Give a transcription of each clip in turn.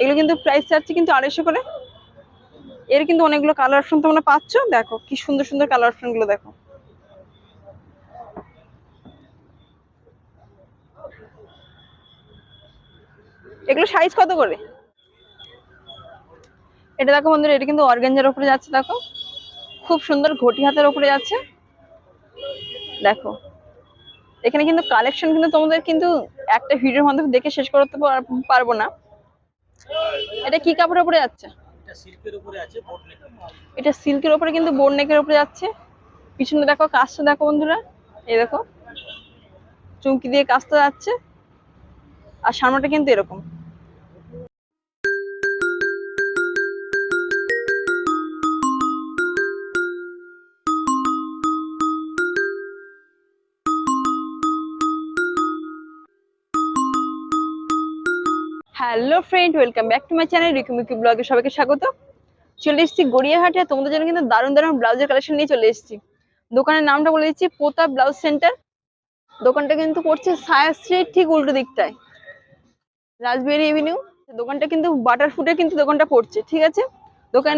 এগুলো কিন্তু প্রাইস চাচ্ছি কিন্তু আড়াইশো করে। এর কিন্তু অনেকগুলো কালার অপশন তোমরা পাচ্ছ। দেখো কি সুন্দর সুন্দর কালার অপশনগুলো দেখো। এগুলো সাইজ কত করে? এটা দেখো বন্ধুরা, এটা কিন্তু অর্গানজার উপরে যাচ্ছে, দেখো। খুব সুন্দর ঘটি হাতের উপরে যাচ্ছে। দেখো। এখানে কিন্তু কালেকশন কিন্তু তোমাদের কিন্তু একটা ভিডিওর মাধ্যমে দেখে শেষ করতে পার- পারব না। এটা কি কাপড়ের উপরে যাচ্ছে? এটা সিল্কের উপরে কিন্তু বোর্ড নেকের উপরে যাচ্ছে। পিছনে দেখো কাজটা দেখো বন্ধুরা। এই দেখো। চুমকি দিয়ে কাজটা যাচ্ছে। আর সামনেটা কিন্তু এরকম। Hello friend, welcome back to my channel Rikumiki ব্লগে সবাইকে স্বাগত। চলে এসেছি গড়িয়াহাটে, তোমাদের জন্য কিন্তু দারুণ দারুণ ব্লাউজের কালেকশন নিয়ে চলে এসেছি। দোকানের নামটা বলে দিচ্ছি, পোতা ব্লাউজ সেন্টার। দোকানটা কিন্তু পড়ছে সায়া স্ট্রিট ঠিক উল্টো দিকটায়। রাজবেরি এভিনিউ দোকানটা কিন্তু বাটার ফুটে কিন্তু দোকানটা পড়ছে, ঠিক আছে? দোকান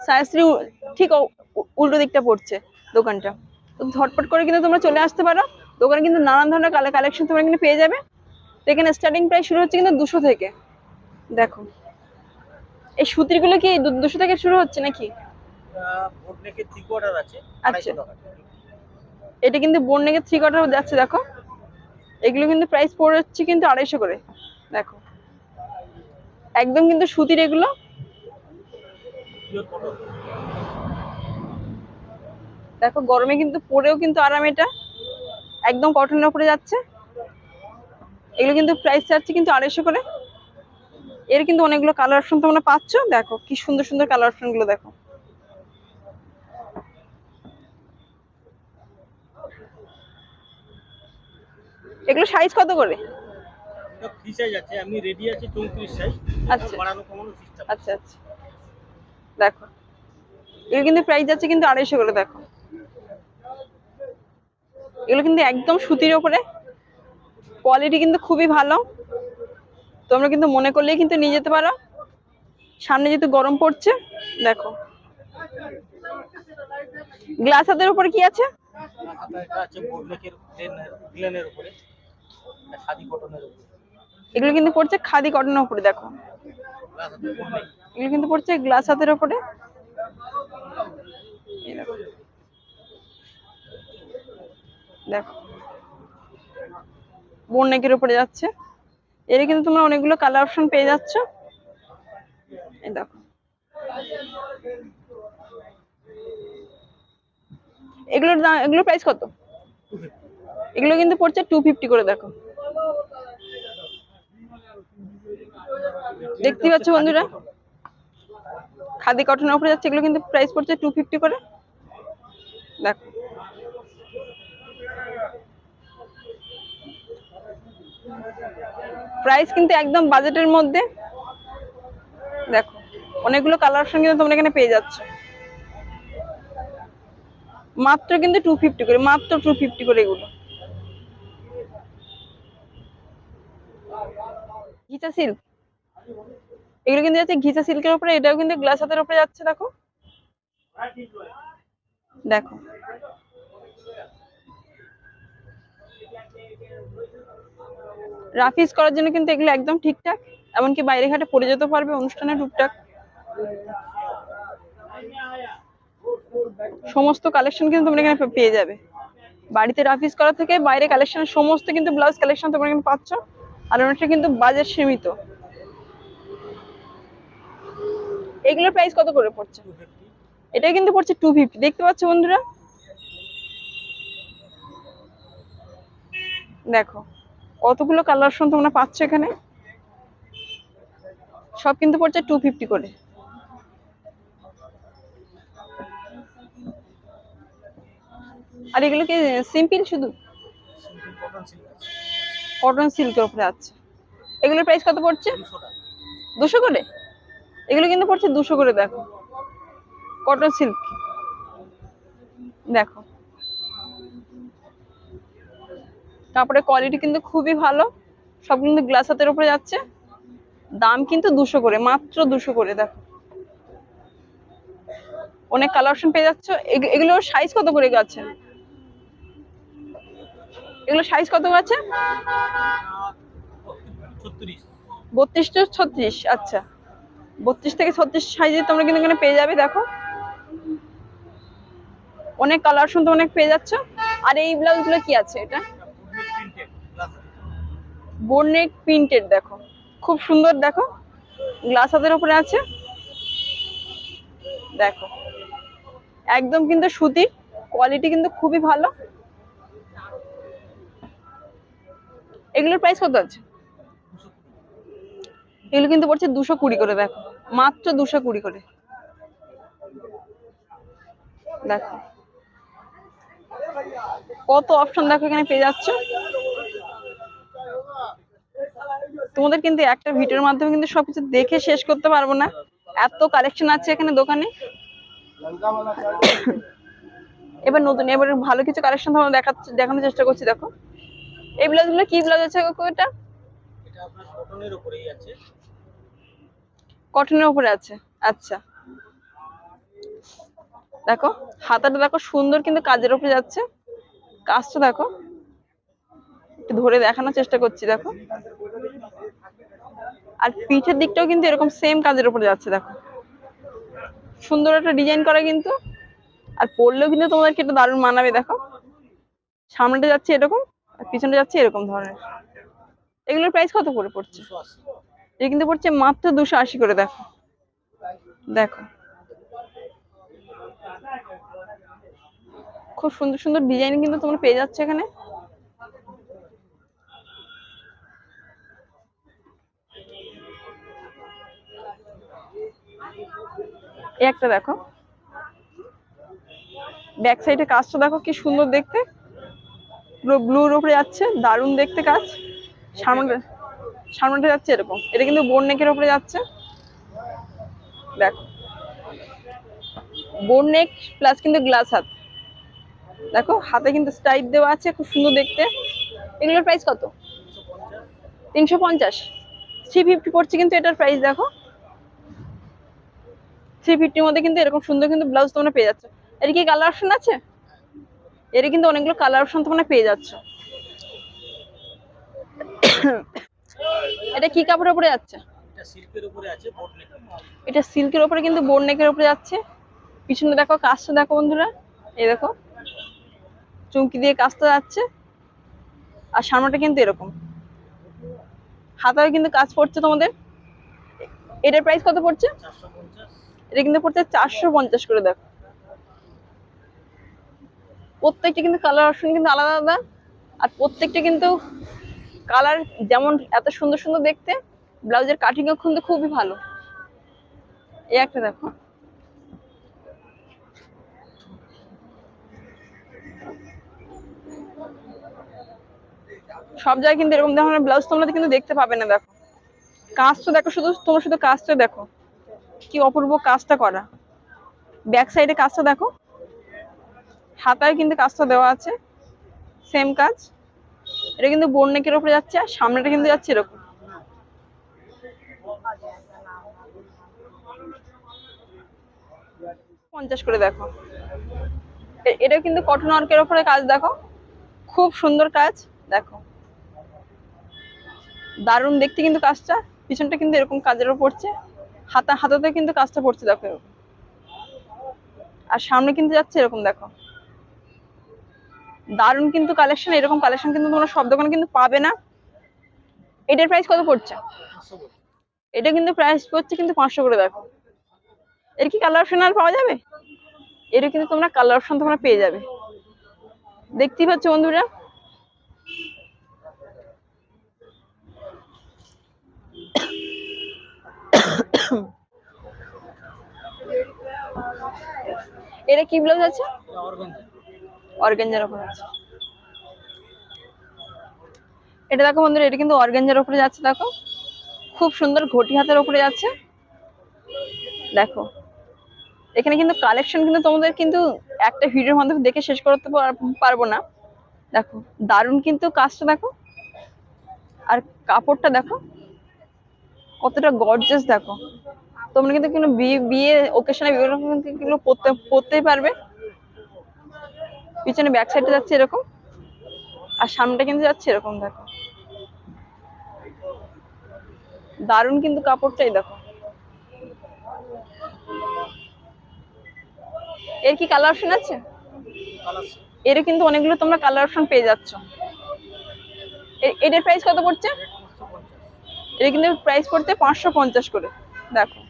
সায়া স্ট্রিট ঠিক উল্টো দিকটা পড়ছে দোকানটা। তো ঝটপট করে কিন্তু তোমরা চলে আসতে পারো। দোকানে কিন্তু নানান ধরনের কালেকশন তোমরা কিন্তু পেয়ে যাবে। তো এখানে স্টার্টিং প্রাইস শুরু হচ্ছে কিন্তু দুশো থেকে। দেখো। এই সুতিরগুলো কি দুশো থেকে শুরু হচ্ছে নাকি? আছে আচ্ছা। এটা কিন্তু বোন নেকে থ্রি কোয়ার্টার যাচ্ছে দেখো। এগুলো কিন্তু প্রাইস পড়ছে কিন্তু আড়াইশো করে দেখো। একদম কিন্তু সুতির এগুলো। দেখো গরমে কিন্তু পরেও কিন্তু আরাম এটা। একদম কটনের উপরে যাচ্ছে। এগুলো কিন্তু প্রাইস চাচ্ছে কিন্তু আড়াইশো করে। এর কিন্তু অনেকগুলো কালার অপশন তোমরা পাচ্ছ। দেখো কি সুন্দর সুন্দর কালার অপশনগুলো দেখো। এগুলো সাইজ কত করে? আচ্ছা। আচ্ছা আচ্ছা। দেখো। এগুলো কিন্তু প্রাইস যাচ্ছে কিন্তু আড়াইশো করে দেখো। এগুলো কিন্তু একদম সুতির ওপরে। কোয়ালিটি কিন্তু খুবই ভালো। তোমরা কিন্তু মনে করলেই কিন্তু নিয়ে যেতে পারো। সামনে যেহেতু গরম পড়ছে, দেখো। গ্লাস হাতের উপরে কি আছে? এগুলো কিন্তু পড়ছে খাদি কটনের উপরে, দেখো। এগুলো কিন্তু পড়ছে গ্লাস হাতের উপরে। দেখো। দেখো উপরে যাচ্ছে। এর কিন্তু তোমরা অনেকগুলো কালার অপশন পেয়ে যাচ্ছ। এই দেখো। এগুলোর দাম, এগুলোর প্রাইস কত? এগুলো কিন্তু পড়ছে টু ফিফটি করে, দেখো। দেখতে পাচ্ছ বন্ধুরা? খাদি কটনের উপরে যাচ্ছে, এগুলো কিন্তু প্রাইস পড়ছে টু ফিফটি করে। দেখো। প্রাইস কিন্তু একদম বাজেটের মধ্যে। দেখো, অনেকগুলো কালার অপশন কিন্তু তোমরা এখানে পেয়ে যাচ্ছ। মাত্র কিন্তু টু ফিফটি করে, মাত্র টু ফিফটি করে এগুলো। ঘিচা সিল্ক এগুলো কিন্তু যাচ্ছে ঘিচা সিল্কের উপরে, এটাও কিন্তু গ্লাস হাতের উপরে যাচ্ছে, দেখো। দেখো। রাফিজ করার জন্য কিন্তু এগুলো একদম ঠিকঠাক, এমনকি বাইরে ঘাটে পরে যেতে পারবে অনুষ্ঠানে টুকটাক সমস্ত কালেকশন কিন্তু তোমরা এখানে পেয়ে যাবে। বাড়িতে রাফিজ করা থেকে বাইরে কালেকশন সমস্ত কিন্তু ব্লাউজ কালেকশন তোমরা এখানে পাচ্ছ, আর অনেকটা কিন্তু বাজেট সীমিত। এগুলোর প্রাইস কত করে পড়ছে? এটা কিন্তু পড়ছে টু ফিফটি দেখতে পাচ্ছ বন্ধুরা? দেখো। কতগুলো কালার তোমরা পাচ্ছ এখানে? সব কিন্তু পড়ছে টু ফিফটি করে। আর এগুলো কি সিম্পল শুধু? কটন সিল্কের উপরে আছে। এগুলোর প্রাইস কত পড়ছে? দুশো করে? এগুলো কিন্তু পড়ছে দুশো করে, দেখো। কটন সিল্ক দেখো। কাপড়ের কোয়ালিটি কিন্তু খুবই ভালো। সব কিন্তু গ্লাস হাতের উপরে যাচ্ছে। দাম কিন্তু দুশো করে মাত্র দুশো করে দেখো। অনেক কালার অপশন পেয়ে যাচ্ছ। এগুলো এগুলোর সাইজ কত করে আছে এগুলো সাইজ কত আছে বত্রিশ টু ছত্রিশ আচ্ছা। বত্রিশ থেকে ছত্রিশ সাইজে তোমরা কিন্তু এখানে পেয়ে যাবে দেখো। অনেক কালার তো অনেক পেয়ে যাচ্ছ। আর এই ব্লাউজগুলো কি আছে এটা? বোর্নেক প্রিন্টেড, দেখো। খুব সুন্দর, দেখো। গ্লাস হাতের উপরে আছে। দেখো। একদম কিন্তু সুতির, কোয়ালিটি কিন্তু খুবই ভালো। এগুলোর প্রাইস কত আছে? এগুলো কিন্তু পড়ছে দুশো কুড়ি করে, দেখো। মাত্র দুশো কুড়ি করে। দেখো। কত অপশন দেখো এখানে পেয়ে যাচ্ছ? তোমাদের কিন্তু একটা ভিডিওর মাধ্যমে কিন্তু সবকিছু দেখে শেষ করতে পারব না। এত কালেকশন আছে এখানে দোকানে। এবার নতুন এবার ভালো কিছু কালেকশন তোমাদের দেখাচ্ছি দেখানোর চেষ্টা করছি দেখো। এই ব্লাউজগুলো কি ব্লাউজ আছে এটা? এটা আপনার কটনের উপরেই আছে। কটনের উপরে আছে আচ্ছা। দেখো হাতাটা দেখো সুন্দর কিন্তু কাজের উপরে যাচ্ছে। কাজটা দেখো একটু ধরে দেখানোর চেষ্টা করছি দেখো। আর পিঠের দিকটাও কিন্তু এরকম সেম কাজের উপরে যাচ্ছে, দেখো। সুন্দর একটা ডিজাইন করা কিন্তু। আর পরলেও কিন্তু তোমাদেরকে একটু দারুণ মানাবে, দেখো। সামনেটা যাচ্ছে এরকম, আর পিছনটা যাচ্ছে এরকম ধরনের। এগুলোর প্রাইস কত করে পড়ছে? এটা কিন্তু পড়ছে মাত্র দুশো আশি করে, দেখো। দেখো। খুব সুন্দর সুন্দর ডিজাইন কিন্তু তোমরা পেয়ে যাচ্ছে এখানে। একটা দেখো। ব্যাক সাইডে কাজটা দেখো কি সুন্দর দেখতে। পুরো ব্লুর উপরে যাচ্ছে, দারুণ দেখতে কাজ। সামনে সামনেটা যাচ্ছে এরকম। এটা কিন্তু বোন নেকের উপরে যাচ্ছে। দেখো। বোন নেক প্লাস কিন্তু গ্লাস হাত। দেখো, হাতে কিন্তু স্টাইপ দেওয়া আছে, খুব সুন্দর দেখতে। এগুলোর প্রাইস কত? তিনশো পঞ্চাশ। থ্রি ফিফটি পড়ছে কিন্তু এটার প্রাইস দেখো। থ্রি ফিফটির মধ্যে কিন্তু এরকম সুন্দর কিন্তু ব্লাউজ তোমরা পেয়ে যাচ্ছ। এর কি কালার অপশন আছে? এর কিন্তু অনেকগুলো কালার অপশন তোমরা পেয়ে যাচ্ছ। এটা কি কাপড়ের উপরে যাচ্ছে? এটা সিল্কের উপরে আছে বোট নেক এটা সিল্কের উপরে কিন্তু বোন নেকের উপরে যাচ্ছে। পিছনে দেখো কাজটা দেখো বন্ধুরা। এই দেখো। চুমকি দিয়ে কাজটা যাচ্ছে। আর সামনেটা কিন্তু এরকম। হাতায় কিন্তু কাজ পড়ছে তোমাদের। এটার প্রাইস কত পড়ছে? এটা কিন্তু পড়ছে চারশো পঞ্চাশ করে দেখো। প্রত্যেকটা কিন্তু কালার অপশন কিন্তু আলাদা আলাদা। আর প্রত্যেকটা কিন্তু কালার যেমন এত সুন্দর সুন্দর দেখতে, ব্লাউজের কাটিংও কিন্তু খুবই ভালো। এই একটা দেখো। সব জায়গায় কিন্তু এরকম ধরনের ব্লাউজ তোমরা কিন্তু দেখতে পাবে না, দেখো। কাজটা দেখো, শুধু তোমরা শুধু কাজটা দেখো। কি অপূর্ব কাজটা করা। ব্যাক সাইডে কাজটা দেখো। হাতায় কিন্তু কাজটা দেওয়া আছে। সেম কাজ। এটা কিন্তু বোন নেকের উপরে যাচ্ছে আর সামনেটা কিন্তু যাচ্ছে এরকম। পঞ্চাশ করে দেখো। এটা কিন্তু কটন ওয়ার্কের উপরে কাজ দেখো। খুব সুন্দর কাজ। দেখো। দারুণ দেখতে কিন্তু কাজটা। পিছনটা কিন্তু এরকম কাজের উপর পড়ছে। হাতা হাতাতে কিন্তু কাজটা পড়ছে, দেখো। আর সামনে কিন্তু যাচ্ছে এরকম, দেখো। দারুণ কিন্তু কালেকশন এরকম কালেকশন কিন্তু তোমরা সব দোকানে কিন্তু পাবে না। এটার প্রাইস কত পড়ছে? এটা কিন্তু প্রাইস পড়ছে কিন্তু পাঁচশো করে, দেখো। এর কি কালার অপশন আর পাওয়া যাবে? এর কিন্তু তোমরা কালার অপশন তোমরা পেয়ে যাবে। দেখতেই পাচ্ছ বন্ধুরা? এটা কি ব্লাউজ আছে? অর্গেঞ্জার উপরে আছে। এটা দেখো বন্ধুরা এটা কিন্তু অর্গেঞ্জার উপরে যাচ্ছে দেখো। খুব সুন্দর ঘটি হাতের উপরে যাচ্ছে। দেখো। এখানে কিন্তু কালেকশন কিন্তু তোমাদের কিন্তু একটা ভিডিওর মাধ্যমে দেখে শেষ করতে পার- পারব না। দেখো দারুণ কিন্তু কাজটা দেখো। আর কাপড়টা দেখো। কতটা গর্জাস দেখো। তোমরা কিন্তু কোনো বিয়ে বিয়ে ওকেশনে বিভিন্ন রকম কিন্তু পরতে পরতেই পারবে। পিছনে ব্যাক সাইডে যাচ্ছে এরকম। আর সামনেটা কিন্তু যাচ্ছে এরকম দেখো। দারুণ কিন্তু কাপড়টাই দেখো। এর কি কালার অপশন আছে? এর কিন্তু অনেকগুলো তোমরা কালার অপশন পেয়ে যাচ্ছ। এটার প্রাইস কত পড়ছে? এটা কিন্তু প্রাইস পড়তে পাঁচশো পঞ্চাশ করে দেখো।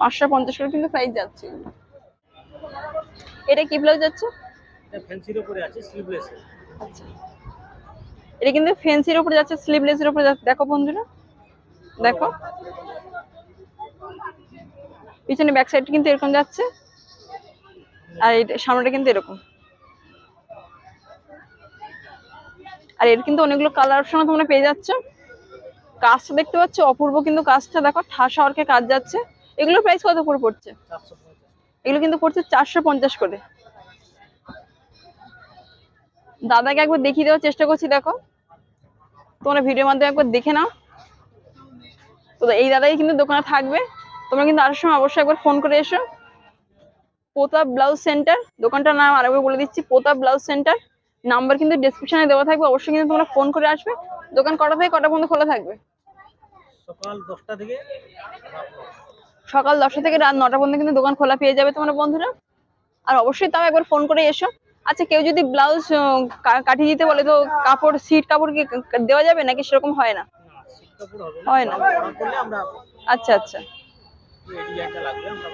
পাঁচশো পঞ্চাশ করে কিন্তু প্রাইস যাচ্ছে। এটা কি ব্লাউজ যাচ্ছে? এটা ফ্যান্সির আচ্ছা। এটা কিন্তু ফেন্সির উপরে যাচ্ছে স্লিভলেসের উপরে যাচ্ছে। দেখো বন্ধুরা দেখো। পিছনে ব্যাক সাইড কিন্তু এরকম যাচ্ছে আর এটা সামনেটা কিন্তু এরকম। আর এর কিন্তু অনেকগুলো কালার অপশন তোমরা পেয়ে যাচ্ছ। কাজটা দেখতে পাচ্ছ, অপূর্ব কিন্তু কাজটা দেখো, ঠাসা অর্কে কাজ যাচ্ছে। এগুলোর প্রাইস কত করে পড়ছে? এগুলো কিন্তু পড়ছে চারশো পঞ্চাশ করে। দাদাকে একবার দেখিয়ে দেওয়ার চেষ্টা করছি, দেখো। তোমরা ভিডিওর মাধ্যমে একবার দেখে নাও। তো এই দাদাই কিন্তু দোকানে থাকবে। তোমরা কিন্তু আসার সময় অবশ্যই একবার ফোন করে এসো। পোতা ব্লাউজ সেন্টার দোকানটার নাম আরেকবার বলে দিচ্ছি পোতা ব্লাউজ সেন্টার নাম্বার কিন্তু ডেসক্রিপশনে দেওয়া থাকবে অবশ্যই কিন্তু তোমরা ফোন করে আসবে। দোকান কটা থেকে কটা পর্যন্ত খোলা থাকবে? সকাল দশটা থেকে সকাল দশটা থেকে রাত নটা পর্যন্ত কিন্তু দোকান খোলা পেয়ে যাবে তোমার বন্ধুরা। আর অবশ্যই তাও একবার ফোন করে এসো। আচ্ছা কেউ যদি ব্লাউজ কাটিয়ে দিতে বলে তো কাপড় সিট কাপড় কি দেওয়া যাবে নাকি সেরকম হয় না? হয় না। আচ্ছা আচ্ছা। লাগবে আমরা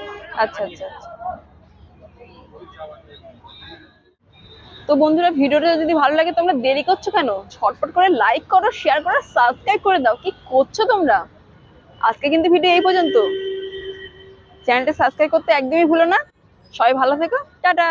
আচ্ছা আচ্ছা আচ্ছা। তো বন্ধুরা, ভিডিওটা যদি ভালো লাগে, তোমরা দেরি করছ কেন? ঝটপট করে লাইক করো শেয়ার করো সাবস্ক্রাইব করে দাও। কি করছ তোমরা? আজকে কিন্তু ভিডিও এই পর্যন্ত। চ্যানেলটা সাবস্ক্রাইব করতে একদমই ভুলো না। সবাই ভালো থেকো। টাটা!